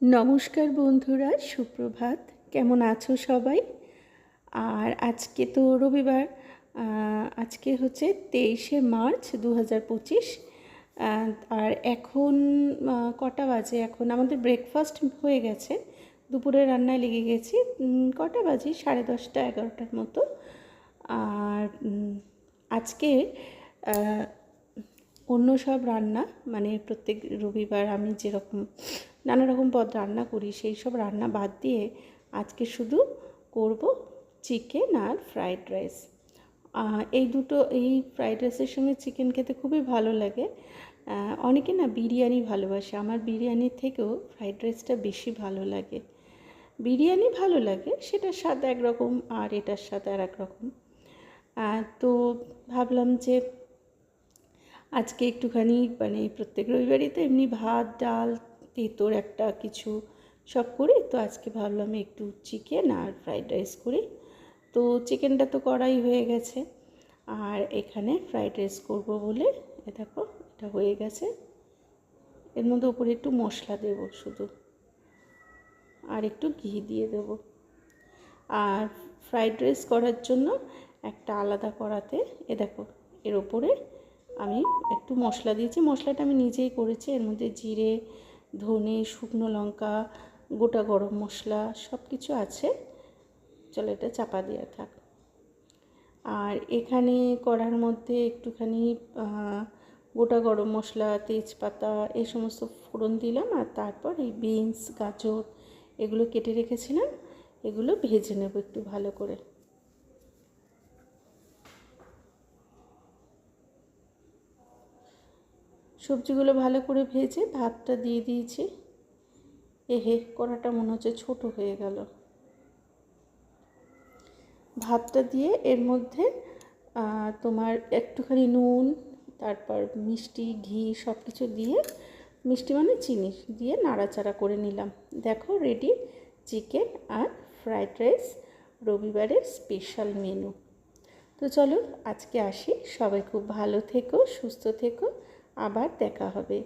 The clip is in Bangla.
নমস্কার বন্ধুরা, সুপ্রভাত। কেমন আছো সবাই? আর আজকে তো রবিবার আজকে হচ্ছে তেইশে মার্চ দু হাজার পঁচিশ আর এখন কটা বাজে? এখন আমাদের ব্রেকফাস্ট হয়ে গেছে। দুপুরে রান্নায় লেগে গেছি। কটা বাজে? সাড়ে দশটা, এগারোটার মতো। আর আজকে অন্য সব রান্না মানে প্রত্যেক রবিবার আমি যেরকম নানা রকম পদ রান্না করি, সেই সব রান্না বাদ দিয়ে আজকে শুধু করব চিকেন আর ফ্রাইড রাইস এই দুটো, এই ফ্রাইড রাইসের সঙ্গে চিকেন খেতে খুবই ভালো লাগে। অনেকে না বিরিয়ানি ভালোবাসে, আমার বিরিয়ানির থেকেও ফ্রাইড রাইসটা বেশি ভালো লাগে। বিরিয়ানি ভালো লাগে, সেটার স্বাদ একরকম আর এটার স্বাদ আর এক রকম তো ভাবলাম যে আজকে একটুখানি মানে প্রত্যেক রবিবারই তো এমনি ভাত, ডাল, তেঁতোর একটা কিছু সব করি, তো আজকে ভাবলাম একটু চিকেন আর ফ্রাইড রাইস করি। তো চিকেনটা তো করাই হয়ে গেছে। আর এখানে ফ্রাইড রাইস করব বলে, এ দেখো, এটা হয়ে গেছে। এর মধ্যে উপরে একটু মশলা দেব শুধু। আর একটু ঘি দিয়ে দেবো। আর ফ্রাইড রাইস করার জন্য একটা আলাদা কড়াতে, এ দেখো, এর ওপরে আমি একটু মশলা দিয়েছি। মশলাটা আমি নিজেই করেছি। এর মধ্যে জিরে, ধনে, শুকনো লঙ্কা, গোটা গরম মশলা সব কিছু আছে। চলো এটা চাপা দেওয়া থাক। আর এখানে কড়ার মধ্যে একটুখানি গোটা গরম মশলা, তেজপাতা এই সমস্ত ফোড়ন দিলাম আর তারপর এই বিনস, গাজর এগুলো কেটে রেখেছিলাম। এগুলো ভেজে নেব একটু ভালো করে। সবজিগুলো ভালো করে ভেজে ভাতটা দিয়ে দিয়েছি। এহে, কড়াটা মনে হচ্ছে ছোট হয়ে গেল। ভাতটা দিয়ে এর মধ্যে তোমার একটুখানি নুন, তারপর মিষ্টি, ঘি সব কিছু দিয়ে, মিষ্টি মানে চিনি দিয়ে নাড়াচাড়া করে নিলাম। দেখো রেডি চিকেন আর ফ্রাইড রাইস রবিবারের স্পেশাল মেনু তো চলো, আজকে আসি। সবাই খুব ভালো থেকো, সুস্থ থেকো। আবার দেখা হবে।